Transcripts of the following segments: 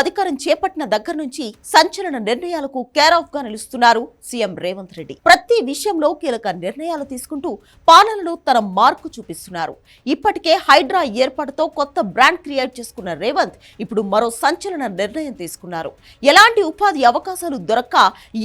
అధికారం చేపట్టిన దగ్గర నుంచి సంచలన నిర్ణయాలకు కేరాఫ్గా నిలుస్తున్నారు సీఎం రేవంత్ రెడ్డి. ప్రతి విషయంలో కీలక నిర్ణయాలు తీసుకుంటూ పాలనలో తన మార్కు చూపిస్తున్నారు. ఇప్పటికే హైడ్రా ఏర్పాటుతో కొత్త బ్రాండ్ క్రియేట్ చేసుకున్న రేవంత్ ఇప్పుడు మరో సంచలన నిర్ణయం తీసుకున్నారు. ఎలాంటి ఉపాధి అవకాశాలు దొరక్క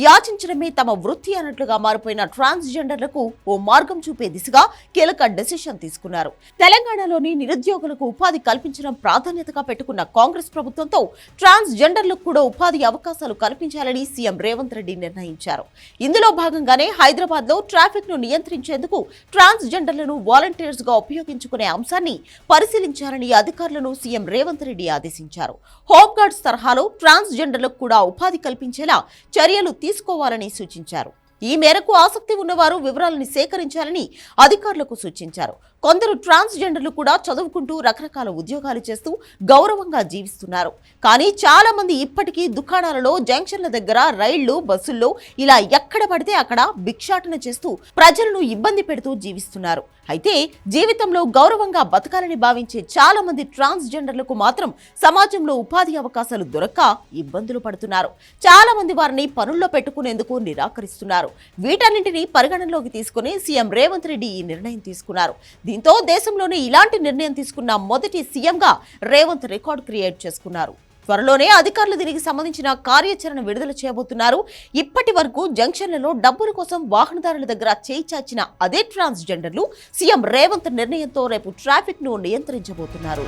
యాచించడమే తమ వృత్తి అన్నట్లుగా మారిపోయిన ట్రాన్స్జెండర్లకు ఓ మార్గం చూపే దిశగా కీలక డెసిషన్ తీసుకున్నారు. తెలంగాణలోని నిరుద్యోగులకు ఉపాధి కల్పించడం ప్రాధాన్యతగా పెట్టుకున్న కాంగ్రెస్ ప్రభుత్వంతో ట్రాన్స్జెండర్లకు కూడా ఉపాధి అవకాశాలు కల్పించాలని సీఎం రేవంత్ రెడ్డి నిర్ణయించారు. ఇందులో భాగంగానే హైదరాబాద్లో ట్రాఫిక్ను నియంత్రించేందుకు ట్రాన్స్జెండర్లను వాలంటీర్స్గా ఉపయోగించుకునే అంశాన్ని పరిశీలించాలని అధికారులను సీఎం రేవంత్ రెడ్డి ఆదేశించారు. హోంగార్డ్స్ తరహాలో ట్రాన్స్జెండర్లకు కూడా ఉపాధి కల్పించేలా చర్యలు తీసుకోవాలని సూచించారు. ఈ మేరకు ఆసక్తి ఉన్నవారు వివరాలను సేకరించాలని అధికారులకు సూచించారు. కొందరు ట్రాన్స్జెండర్లు కూడా చదువుకుంటూ రకరకాల ఉద్యోగాలు చేస్తూ గౌరవంగా జీవిస్తున్నారు. కానీ చాలా మంది ఇప్పటికీ దుకాణాలలో జంక్షన్ల దగ్గర రైళ్ళు బస్సుల్లో ఇలా ఎక్కడ పడితే అక్కడ భిక్షాటన చేస్తూ ప్రజలను ఇబ్బంది పెడుతూ జీవిస్తున్నారు. అయితే జీవితంలో గౌరవంగా బతకాలని భావించే చాలా మంది ట్రాన్స్జెండర్లకు మాత్రం సమాజంలో ఉపాధి అవకాశాలు దొరక్క ఇబ్బందులు పడుతున్నారు. చాలా మంది వారిని పనుల్లో పెట్టుకునేందుకు నిరాకరిస్తున్నారు. వీటన్నింటినీ పరిగణనలోకి తీసుకుని సీఎం రేవంత్ రెడ్డి ఈ నిర్ణయం తీసుకున్నారు. దీంతో దేశంలోనే ఇలాంటి నిర్ణయం తీసుకున్న మొదటి సీఎంగా రేవంత్ రికార్డ్ క్రియేట్ చేసుకున్నారు. త్వరలోనే అధికారులు దీనికి సంబంధించిన కార్యాచరణ విడుదల చేయబోతున్నారు. ఇప్పటి వరకు జంక్షన్లలో డబ్బుల కోసం వాహనదారుల దగ్గర చేయి చాచిన అదే ట్రాన్స్జెండర్లు సీఎం రేవంత్ నిర్ణయంతో రేపు ట్రాఫిక్ను నియంత్రించబోతున్నారు.